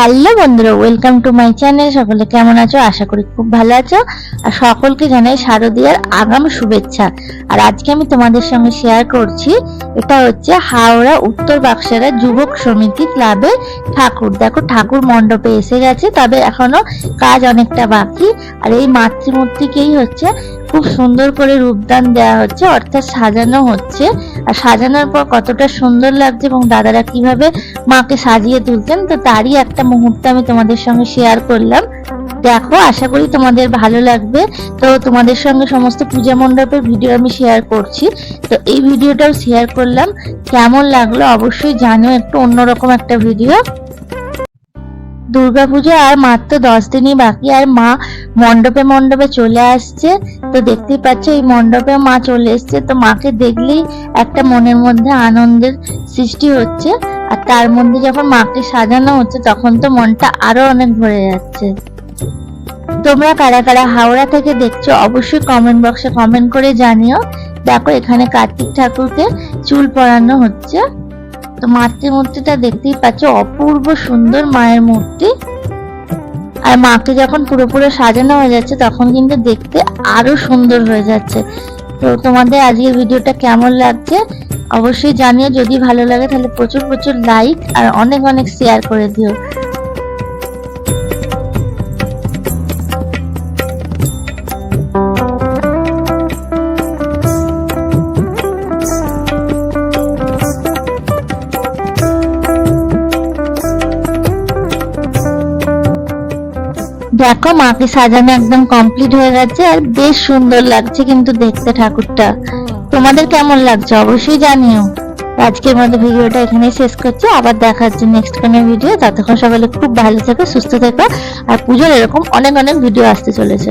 Hello বন্ধুরা welcome to my channel সকলে কেমন আছো? আশা করি খুব ভালো আছো। আর সকলকে জানাই শারদীয়ার আগাম শুভেচ্ছা। আর আজকে আমি তোমাদের সঙ্গে শেয়ার করছি, এটা হচ্ছে হাওড়া উত্তর বাক্সারা যুবক সমিতি ক্লাবের ঠাকুর। দেখো, ঠাকুর মণ্ডপে এসে গেছে, তবে এখনও কাজ অনেকটা বাকি। আর এই মাতৃমূর্তিকেই হচ্ছে খুব সুন্দর করে রূপদান দেওয়া হচ্ছে, অর্থাৎ সাজানো হচ্ছে। আর সাজানোর পর কতটা সুন্দর লাগছে এবং দাদারা কীভাবে মাকে সাজিয়ে তুলছেন, তো তারই একটা মুহূর্ত আমি তোমাদের সঙ্গে শেয়ার করলাম। দেখো, আশা করি তোমাদের ভালো লাগবে। তো তোমাদের সঙ্গে সমস্ত পূজা মণ্ডপের ভিডিও আমি শেয়ার করছি। তো এই ভিডিওটাও শেয়ার করলাম। কেমন লাগল অবশ্যই জানো একটু অন্যরকম একটা ভিডিও দুর্গাপুজো আর মাত্র দশ দিনই বাকি, আর মা মণ্ডপে মণ্ডপে চলে আসছে। তো দেখতেই পাচ্ছ, এই মণ্ডপে মা চলে এসছে। তো মাকে দেখলেই একটা মনের মধ্যে আনন্দের সৃষ্টি হচ্ছে। আর তার মধ্যে যখন মাকে সাজানো হচ্ছে, তখন তো মনটা আরও অনেক ভরে যাচ্ছে। তোমরা কারা কারা হাওড়া থেকে দেখছ, অবশ্যই কমেন্ট বক্সে কমেন্ট করে জানিও। দেখো, এখানে কার্তিক ঠাকুরকে চুল পরানো হচ্ছে। তো মাতৃমূর্তিটা দেখতেই পাচ্ছ, অপূর্ব সুন্দর মায়ের মূর্তি। আর মাকে যখন পুরোপুরি সাজানো হয়ে যাচ্ছে, তখন কিন্তু দেখতে আরও সুন্দর হয়ে যাচ্ছে। তো তোমাদের আজকের ভিডিওটা কেমন লাগছে, অবশ্যই জানিও। যদি ভালো লাগে, তাহলে প্রচুর প্রচুর লাইক আর অনেক অনেক শেয়ার করে দিও। দেখো, মাকে সাজানো একদম কমপ্লিট হয়ে গেছে আর বেশ সুন্দর লাগছে কিন্তু দেখতে ঠাকুরটা। তোমাদের কেমন লাগছে অবশ্যই জানিও। আজকের মতো ভিডিওটা এখানেই শেষ করছি। আবার দেখা হচ্ছে নেক্সট কোনো ভিডিও ততক্ষণ সকালে খুব ভালো থেকো, সুস্থ থেকো, আর পুজোর এরকম অনেক অনেক ভিডিও আসতে চলেছে।